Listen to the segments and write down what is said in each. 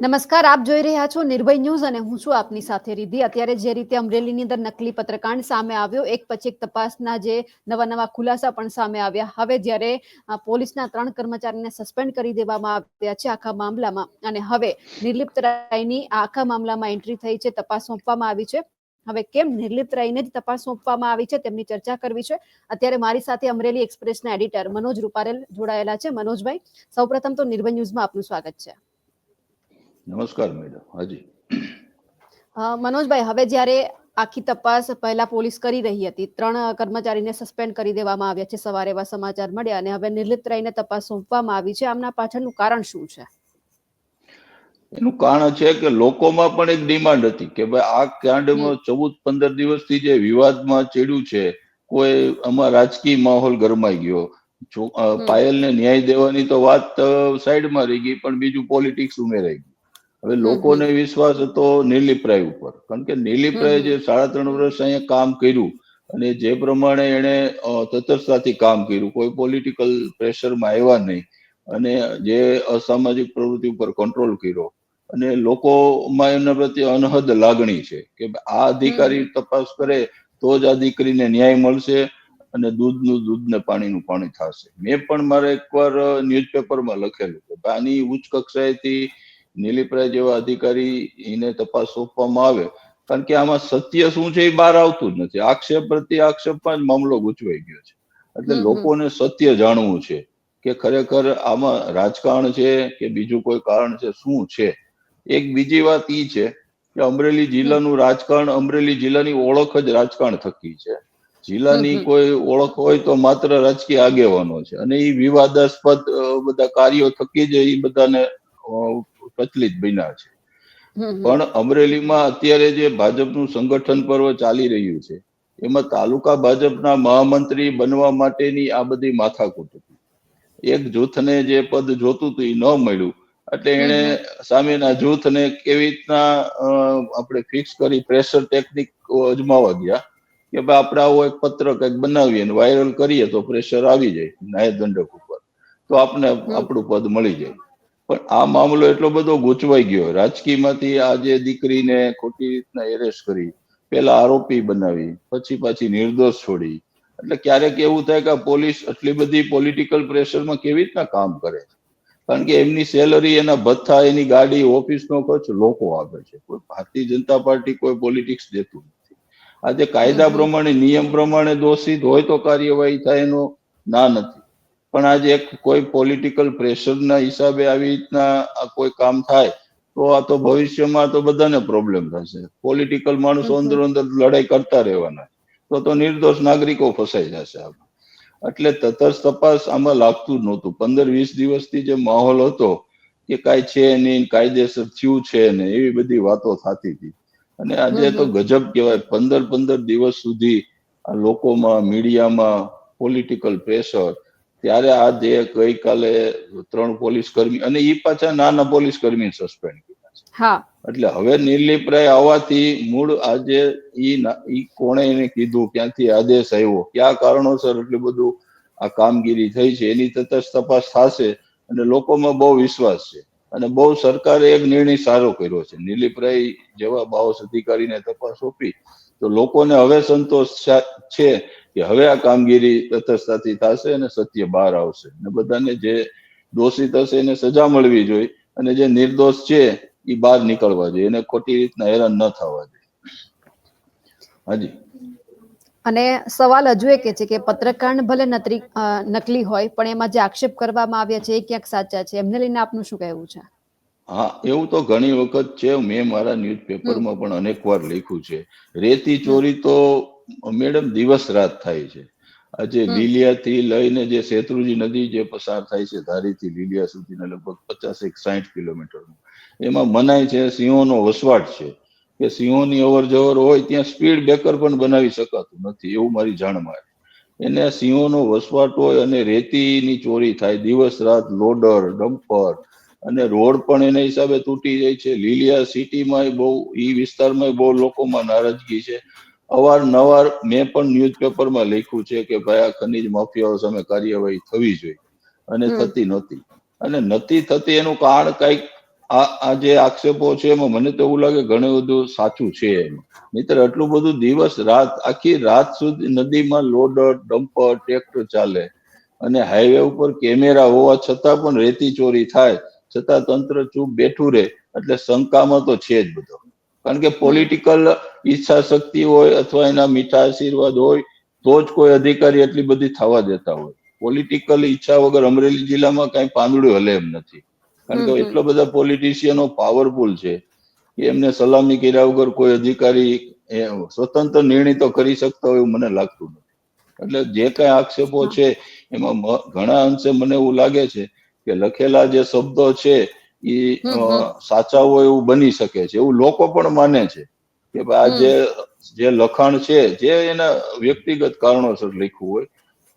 નમસ્કાર, આપ જોઈ રહ્યા છો નિર્ભય ન્યૂઝ અને હું છું આપની સાથે રીધિ અત્યારે જે રીતે અમરેલીની અંદર નકલી પત્રકાંડ સામે આવ્યો, એક પછી એક તપાસના જે નવા નવા ખુલાસા પણ સામે આવ્યા. હવે જ્યારે પોલીસના ત્રણ કર્મચારીને સસ્પેન્ડ કરી દેવામાં આવ્યા છે આખા મામલામાં અને હવે નિર્લિપ્ત રાયની આખા મામલામાં એન્ટ્રી થઈ છે, તપાસ સોંપવામાં આવી છે. હવે કેમ નિર્લિપ્ત રહીને જ તપાસ સોંપવામાં આવી છે તેમની ચર્ચા કરવી છે. અત્યારે મારી સાથે અમરેલી એક્સપ્રેસના એડિટર મનોજ રૂપારેલ જોડાયેલા છે. મનોજભાઈ, સૌપ્રથમ તો નિર્ભય ન્યૂઝમાં આપનું સ્વાગત છે. નમસ્કાર મેડમ હાજી. મનોજભાઈ હવે જ્યારે આખી તપાસ પહેલા પોલીસ કરી રહી હતી ત્રણ કર્મચારીને સસ્પેન્ડ કરી દેવામાં આવ્યા છે સવારે એવા સમાચાર મળ્યા અને હવે નિર્લિપ્ત રહીને તપાસ સોંપવામાં આવી છે. આમના પાછળનું કારણ શું છે? એનું કારણ છે કે લોકોમાં પણ એક ડિમાન્ડ હતી કે ભાઈ આ કાંડમાં ચૌદ પંદર દિવસથી જે વિવાદમાં ચડ્યું છે કોઈ આમાં રાજકીય માહોલ ગરમાઈ ગયો. પાયલને ન્યાય દેવાની તો વાત સાઈડમાં રહી ગઈ પણ બીજું પોલિટિક્સ ઉમેરાઈ ગયું. હવે લોકોને વિશ્વાસ હતો નીલીપ્રાય ઉપર. કારણ કે નીલીપ્રાય જે સાડા ત્રણ વર્ષ અહીંયા કામ કર્યું અને જે પ્રમાણે અ, તટસ્થતાથી કામ કર્યું કોઈ પોલિટિકલ પ્રેશરમાં આવ્યા નહીં. અને જે અસામાજિક પ્રવૃત્તિ ઉપર કંટ્રોલ કર્યો. અને લોકોમાં એમના પ્રત્યે અનહદ લાગણી છે કે આ અધિકારી તપાસ કરે તો જ આ દીકરીને ન્યાય મળશે અને દૂધનું દૂધ ને પાણીનું પાણી થશે. મેં પણ મારે એકવાર ન્યૂઝપેપરમાં લખેલું કે આની ઉચ્ચ કક્ષાએથી નીલિપ્રાય જેવા અધિકારી એને તપાસ સોંપવામાં આવે. કારણ કે આમાં સત્ય શું છે એ બહાર આવતું જ નથી. આક્ષેપ પ્રત્યે આક્ષેપમાં જ મામલો ગૂંચવાઈ ગયો છે. એટલે. લોકોને સત્ય જાણવું છે કે ખરેખર આમાં રાજકારણ છે કે બીજું કોઈ કારણ છે શું છે? એક બીજી વાત ઈ છે કે અમરેલી જિલ્લાનું રાજકારણ અમરેલી જિલ્લાની ઓળખ જ રાજકારણ થકી છે. જિલ્લાની. કોઈ ઓળખ હોય તો માત્ર રાજકીય આગેવાનો છે. અને એ વિવાદાસ્પદ બધા કાર્યો થકી જ એ બધાને પ્રચલિત બન્યા છે. પણ અમરેલીમાં અત્યારે જે ભાજપનું સંગઠન પર્વ ચાલી રહ્યું છે એમાં તાલુકા ભાજપના મહામંત્રી બનવા માટેની આ બધી માથાકૂટ હતી. એક જૂથને જે પદ જોતું હતું એ ન મળ્યું. એટલે એને એણે સામેના જૂથને કેવી રીતના આપણે ફિક્સ કરી પ્રેશર ટેકનિક અજમાવા ગયા કે ભાઈ આપણે આવો એક પત્ર કંઈક બનાવીએ અને વાયરલ કરીએ તો પ્રેશર આવી જાય ન્યાય દંડક ઉપર. તો આપને આપણું પદ મળી જાય. પણ આ મામલો એટલો બધો ગૂંચવાઈ ગયો. રાજકીયમાંથી આ દીકરીને ખોટી રીતના એરેસ્ટ કરી, પેલા આરોપી બનાવી, પછી પાછી નિર્દોષ છોડી. એટલે ક્યારેક એવું થાય કે પોલીસ આટલી બધી પોલિટિકલ પ્રેશરમાં કેવી રીતના કામ કરે કારણ કે એમની સેલરી એના ભથ્થા, એની ગાડી, ઓફિસનો ખર્ચ લોકો આપે છે. કોઈ ભારતીય જનતા પાર્ટી કોઈ પોલિટિક્સ દેતું નથી. આજે કાયદા. પ્રમાણે, નિયમ પ્રમાણે દોષિત હોય તો કાર્યવાહી થાય એનો ના નથી. પણ આજે એક કોઈ પોલિટિકલ પ્રેશરના હિસાબે આવી રીતના કોઈ કામ થાય તો આ તો ભવિષ્યમાં તો બધાને પ્રોબ્લેમ થશે. પોલિટિકલ માણસો. અંદર અંદર લડાઈ કરતા રહેવાના. તો તો નિર્દોષ નાગરિકો ફસાઈ જશે આમાં. એટલે તટસ્થ તપાસ આમાં લાગતું જ નહોતું. પંદર વીસ દિવસથી જે માહોલ હતો કે કાંઈ છે નહીં કાયદેસર થયું છે ને એવી બધી વાતો થતી હતી. અને આજે તો ગજબ કહેવાય. પંદર પંદર દિવસ સુધી આ લોકોમાં મીડિયામાં પોલિટિકલ પ્રેશર ત્યારે આ જે ગઈકાલે ત્રણ પોલીસ કર્મી અને એ પાછા નાના પોલીસ કર્મી સસ્પેન્ડ કર્યા એટલે હવે નિર્લિપ્રાય આવવાથી મૂળ આજે ઈ કોણે એને કીધું ક્યાંથી આદેશ આવ્યો કયા કારણોસર એટલું બધું આ કામગીરી થઈ છે એની તટસ્થ તપાસ થશે અને લોકોમાં બહુ વિશ્વાસ છે. અને બહુ સરકારે એક નિર્ણય સારો કર્યો છે. નિર્લિપ્રાય જેવા બાવસ અધિકારીને તપાસ સોંપી તો લોકોને હવે સંતોષ છે કે હવે આ કામગીરી તથસ્થાથી થશે અને સત્ય બહાર આવશે. અને બધાને જે દોષિત હશે એને સજા મળવી જોઈએ અને જે નિર્દોષ છે એ બહાર નીકળવા જોઈએ. એને ખોટી રીતના હેરાન ન થવા જોઈએ. હાજી. અને સવાલ હજુ એક છે કે પત્રકાર ભલે નતરી નકલી હોય પણ એમાં જે આક્ષેપ કરવામાં આવ્યા છે એ ક્યાંક સાચા છે? એમને લઈને આપનું શું કહેવું છે? હા એવું તો ઘણી વખત છે. મેં મારા ન્યૂઝપેપરમાં પણ અનેક વાર લખ્યું છે. રેતી ચોરી તો મેડમ દિવસ રાત થાય છે. આજે. લીલિયાથી લઈને જે શેત્રુજી નદી જે પસાર થાય છે ધારીથી લીલિયા સુધીના લગભગ પચાસ એક સાઠ કિલોમીટરનું. એમાં મનાય છે સિંહોનો વસવાટ છે. કે સિંહોની અવર જવર હોય ત્યાં સ્પીડ બ્રેકર પણ બનાવી શકાતું નથી એવું મારી જાણમાં એને સિંહોનો વસવાટ હોય અને રેતીની ચોરી થાય દિવસ રાત લોડર ડમ્પર અને રોડ પણ એના હિસાબે તૂટી જાય છે. લીલિયા સિટીમાં બહુ ઈ વિસ્તારમાં બહુ લોકોમાં નારાજગી છે. અવારનવાર મેં પણ ન્યૂઝપેપરમાં લખ્યું છે કે ભાઈ આ ખનીજ માફિયાઓ સામે કાર્યવાહી થવી જોઈએ. અને થતી નહોતી. અને નથી થતી એનું કારણ કંઈક આ જે આક્ષેપો છે એમાં મને તો એવું લાગે ઘણું બધું સાચું છે એમાં. નહીતર આટલું બધું દિવસ રાત આખી રાત સુધી નદીમાં લોડર ડમ્પર ટ્રેક્ટર ચાલે. અને હાઈવે ઉપર કેમેરા હોવા છતાં પણ રેતી ચોરી થાય. છતાં તંત્ર ચૂપ બેઠું રહે. એટલે શંકામાં તો છે જ બધો. કારણ કે પોલિટિકલ ઈચ્છા શક્તિ હોય અથવા એના મીઠા આશીર્વાદ હોય તો જ કોઈ અધિકારી એટલી બધી થવા દેતા હોય. પોલિટિકલ ઈચ્છા વગર અમરેલી જિલ્લામાં કઈ પાંદડું હલે એમ નથી. કારણ કે. એટલા બધા પોલિટિશિયનો પાવરફુલ છે કે એમને સલામી કર્યા વગર કોઈ અધિકારી એ સ્વતંત્ર નિર્ણય તો કરી શકતા હોય એવું મને લાગતું નથી. એટલે જે કઈ આક્ષેપો છે એમાં ઘણા અંશે મને એવું લાગે છે કે લખેલા જે શબ્દો છે એ હોય એવું બની શકે છે. એવું લોકો પણ માને છે કે ભાઈ આ જે જે લખાણ છે જે એના વ્યક્તિગત કારણોસર લખ્યું હોય.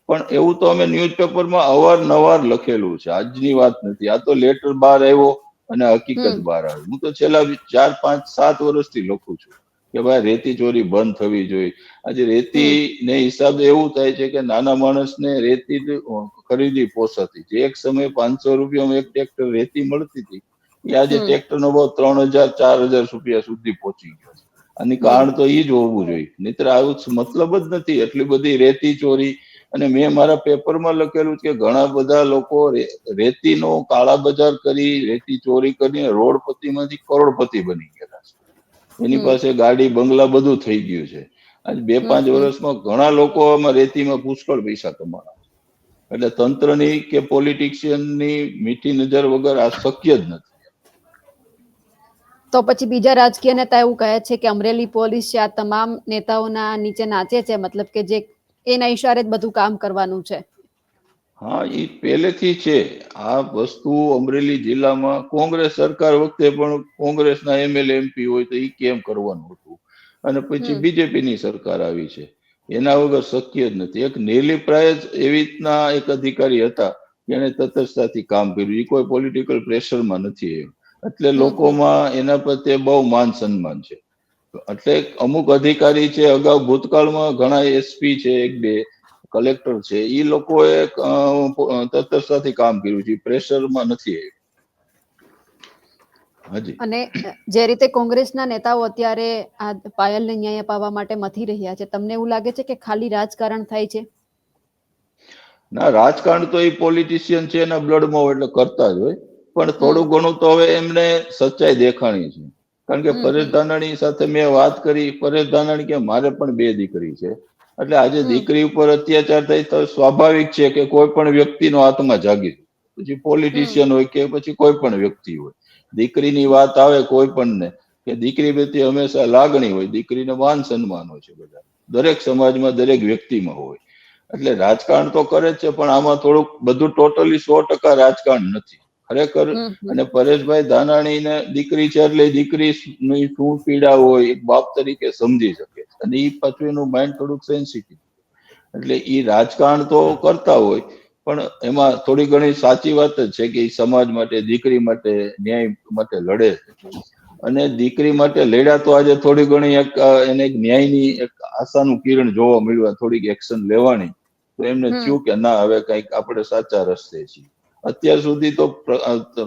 પણ એવું તો અમે ન્યૂઝપેપરમાં અવારનવાર લખેલું છે. આજની વાત નથી. આ તો લેટર બહાર આવ્યો અને હકીકત. બહાર આવી હું તો છેલ્લા ચાર પાંચ સાત વર્ષથી લખું છું. કે ભાઈ રેતી ચોરી બંધ થવી જોઈએ. આજે રેતી ને હિસાબે એવું થાય છે કે નાના માણસને રેતી ખરીદી પોસાતી. જે એક સમયે પાંચસો રૂપિયામાં એક ટ્રેક્ટર રેતી મળતી હતી એ આજે. ટ્રેક્ટરનો ભાવ ત્રણ હજાર ચાર હજાર રૂપિયા સુધી પહોંચી ગયો છે. આની કારણ તો એ જ હોવું જોઈએ. નહીતર આવું મતલબ જ નથી એટલી બધી રેતી ચોરી. અને મેં મારા પેપરમાં લખેલું કે ઘણા બધા લોકો રેતીનો કાળા બજાર કરી રેતી ચોરી કરીને રોડપતિમાંથી કરોડપતિ બની ગયા. એની પાસે ગાડી બંગલા બધું થઈ ગયું છે આજ બે પાંચ. વર્ષમાં ઘણા લોકો આમાં રેતીમાં પુષ્કળ પૈસા કમાણા. એટલે તંત્રની કે પોલિટિશિયનની મીઠી નજર વગર આ શક્ય જ નથી તો પછી બીજા રાજકીય નેતા એવું કહે છે કે અમરેલી પોલીસ છે આ તમામ નેતાઓના નીચે નાચે છે મતલબ કે જે એના ઈશારે જ બધું કામ કરવાનું છે હા એ પહેલેથી છે. આ વસ્તુ અમરેલી જિલ્લામાં કોંગ્રેસ સરકાર વખતે પણ કોંગ્રેસના એમએલએ એમપી હોય તો એ કેમ કરવાનું હતું? અને પછી બીજેપીની બીજેપી ની સરકાર આવી છે. એના વગર શક્ય જ નથી. એક નેલી જ એવી રીતના એક અધિકારી હતા જેને તટસ્થતાથી કામ કર્યું. એ કોઈ પોલિટિકલ પ્રેશરમાં નથી એમ. એટલે લોકોમાં એના પ્રત્યે બહુ માન સન્માન છે. એટલે અમુક અધિકારી છે અગાઉ ભૂતકાળમાં ઘણા એસપી છે એક બે કલેક્ટર છે એ લોકોએ તત્પરતાથી કામ કર્યું છે પ્રેશરમાં નથી આવ્યું. અને જે રીતે કોંગ્રેસના નેતાઓ અત્યારે આ પાયલને ન્યાય અપાવવા માટે મથી રહ્યા છે તમને એવું લાગે છે કે ખાલી રાજકારણ થાય છે? ના રાજકારણ તો એ પોલિટિશિયન છે એના બ્લડમાં એટલે કરતા જ હોય પણ થોડું ઘણું તો હવે એમને સચ્ચાઈ દેખાણી છે. કારણ કે પરેશ ધાનાણી સાથે મેં વાત કરી. પરેશ ધાનાણી કે મારે પણ બે દીકરી છે. એટલે આજે દીકરી ઉપર અત્યાચાર થાય તો સ્વાભાવિક છે કે કોઈ પણ વ્યક્તિનો આત્મા જાગી. પછી પોલિટિશિયન હોય કે પછી કોઈ પણ વ્યક્તિ હોય. દીકરીની વાત આવે કોઈ પણ ને. કે દીકરી પ્રત્યે હંમેશા લાગણી હોય. દીકરીને માન સન્માન હોય છે બધા. દરેક સમાજમાં દરેક વ્યક્તિમાં હોય. એટલે રાજકારણ તો કરે જ છે પણ આમાં થોડુંક બધું ટોટલી સો ટકા રાજકારણ નથી. ખરેખર. અને પરેશભાઈ ધાનાણી ને દીકરી છે એટલે દીકરી ની શું પીડા હોય એક બાપ તરીકે સમજી શકે. અને એ પાછું એનું માઇન્ડ થોડુંક સેન્સિટિવ એટલે એ રાજકારણ તો કરતા હોય પણ એમાં થોડી ઘણી સાચી વાત જ છે કે એ સમાજ માટે દીકરી માટે ન્યાય માટે લડે છે. અને દીકરી માટે લડ્યા તો આજે થોડી ઘણી એક એને એક ન્યાયની એક આશાનું કિરણ જોવા મળ્યું થોડીક એક્શન લેવાની. તો એમને. થયું કે ના હવે કંઈક આપણે સાચા રસ્તે છીએ. અત્યાર સુધી તો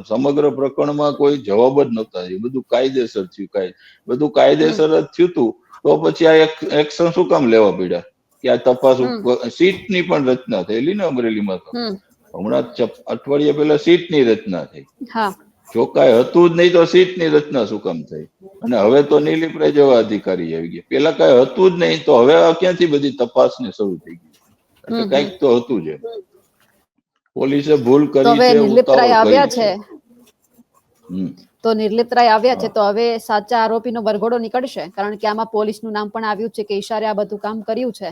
સમગ્ર પ્રકરણમાં કોઈ જવાબ જ નહોતા. એ બધું કાયદેસર થયું કાય બધું કાયદેસર જ થયું હતું તો પછી આ એક્શન શું કામ લેવા પડ્યા? કે આ તપાસ. સીટની પણ રચના થયેલી ને અમરેલીમાં તો. હમણાં અઠવાડિયા પહેલા સીટની રચના થઈ. જો કાંઈ હતું જ નહીં તો સીટની રચના શું કામ થઈ? અને હવે તો નીલીપરે જેવા અધિકારી આવી ગયા. પેલા કાંઈ હતું જ નહીં તો હવે આ ક્યાંથી બધી તપાસને શરૂ થઈ ગઈ? એટલે કંઈક તો હતું જ. પોલીસે ભૂલ કરી છે નિર્લિપ્તરાય આવ્યા છે. તો નિર્લિપ્તરાય આવ્યા છે તો હવે સાચા આરોપીનો વરઘોડો નીકળશે કારણ કે આમાં પોલીસનું નામ પણ આવ્યું છે કે ઈશારે આ બધું કામ કર્યું છે.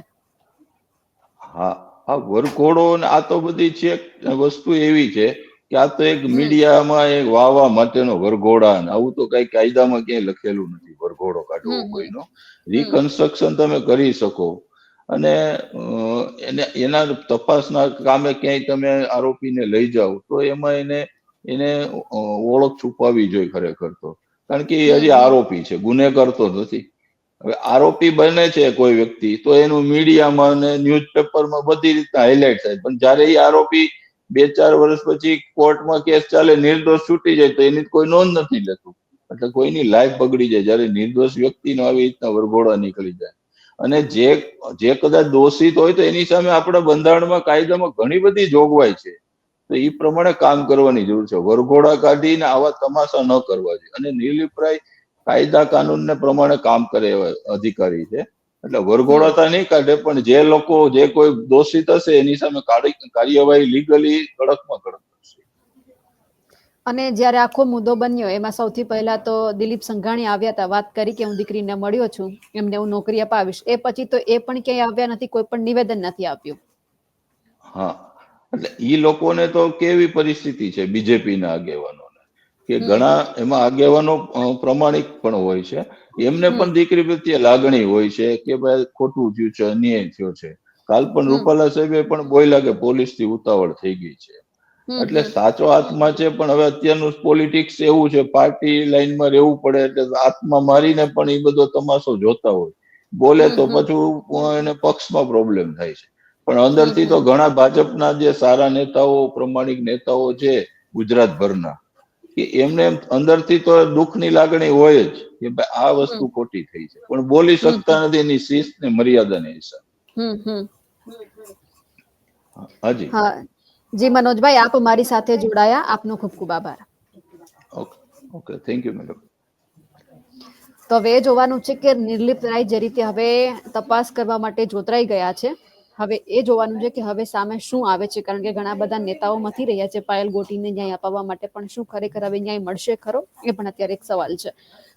હા આ વરઘોડો આ તો બધી છે વસ્તુ એવી છે કે આ તો એક મીડિયામાં એક વાવા માટેનો વરઘોડા આવું તો કઈ કાયદામાં ક્યાંય લખેલું નથી વરઘોડો કાઢવો. કોઈનો. રિકન્સ્ટ્રક્શન તમે કરી શકો. અને એને, એના તપાસના કામે ક્યાંય તમે આરોપીને લઈ જાઓ તો એમાં એને એને ઓળખ છુપાવવી જોઈએ ખરેખર તો. કારણ કે એ હજી આરોપી છે, ગુનેગાર તો નથી. હવે આરોપી બને છે કોઈ વ્યક્તિ, તો એનું મીડિયામાં અને ન્યૂઝપેપરમાં બધી રીતના હાઇલાઇટ થાય. પણ જ્યારે એ આરોપી બે ચાર વર્ષ પછી કોર્ટમાં કેસ ચાલે, નિર્દોષ છૂટી જાય, તો એની કોઈ નોંધ નથી લેતું. એટલે કોઈની લાઈફ બગડી જાય, જ્યારે નિર્દોષ વ્યક્તિનો આવી રીતના વરઘોડા નીકળી જાય. અને જે જે કદાચ દોષિત હોય તો એની સામે આપણા બંધારણમાં કાયદામાં ઘણી બધી જોગવાઈ છે. તો એ પ્રમાણે કામ કરવાની જરૂર છે. વરઘોડા કાઢીને આવા તમાશા ન કરવા જોઈએ. અને નિર્લિપરાય કાયદા કાનૂનને પ્રમાણે કામ કરે અધિકારી છે. એટલે વરઘોડાતા નહીં કાઢે, પણ જે લોકો, જે કોઈ દોષિત હશે એની સામે કાર્ય- કાર્યવાહી લીગલી કડકમાં કડક અને જ્યારે આખો મુદ્દો બન્યો એમાં સૌથી પહેલા તો દિલીપ સંઘાણી આવ્યા હતા વાત કરી કે હું દીકરીને મળ્યો છું એમને હું નોકરી અપાવીશ. એ પછી તો એ પણ ક્યાંય આવ્યા નથી કોઈ પણ નિવેદન નથી આપ્યું. હા એટલે એ લોકોને તો કેવી પરિસ્થિતિ છે બીજેપી ના આગેવાનોને? કે ઘણા એમાં આગેવાનો પ્રમાણિક પણ હોય છે. એમને પણ દીકરી પ્રત્યે લાગણી હોય છે કે ભાઈ ખોટું થયું છે અન્યાય થયો છે. કાલ પણ. રૂપાલા સાહેબે પણ બોલ્યા કે પોલીસથી ઉતાવળ થઈ ગઈ છે. એટલે સાચો આત્મા છે પણ હવે અત્યારનું પોલિટિક્સ એવું છે પાર્ટી લાઈનમાં રહેવું પડે એટલે આત્મા મારીને પણ એ બધો તમાશો જોતા હોય. બોલે તો હમ. એને પક્ષમાં પ્રોબ્લેમ થાય છે. પણ અંદરથી તો ઘણા ભાજપના જે સારા નેતાઓ પ્રમાણિક નેતાઓ છે ગુજરાતભરના કે એમને એમ અંદરથી તો દુઃખની લાગણી હોય જ કે ભાઈ આ વસ્તુ ખોટી થઈ છે. પણ બોલી શકતા નથી એની શિસ્ત ને મર્યાદાને હિસાબ. હાજી. હા જી મનોજભાઈ આપ મારી સાથે જોડાયા. આપનો ખૂબ ખૂબ આભાર. Okay okay thank you madam તો હવે એ જોવાનું છે કે નિર્લિપ્ત રાય જે રીતે હવે તપાસ કરવા માટે જોતરાઈ ગયા છે હવે એ જોવાનું છે કે હવે સામે શું આવે છે કારણ કે ઘણા બધા નેતાઓ મથી રહ્યા છે પાયલ ગોટીને ન્યાય અપાવવા માટે પણ શું ખરેખર હવે ન્યાય મળશે ખરો? એ પણ અત્યારે એક સવાલ છે.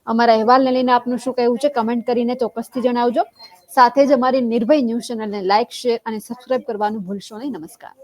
અમારા અહેવાલને લઈને આપનું શું કહેવું છે? કમેન્ટ કરીને ચોક્કસથી જણાવજો. સાથે જ અમારી નિર્ભય ન્યૂઝ ચેનલને લાઇક શેર અને સબસ્ક્રાઇબ કરવાનું ભૂલશો નહીં. નમસ્કાર.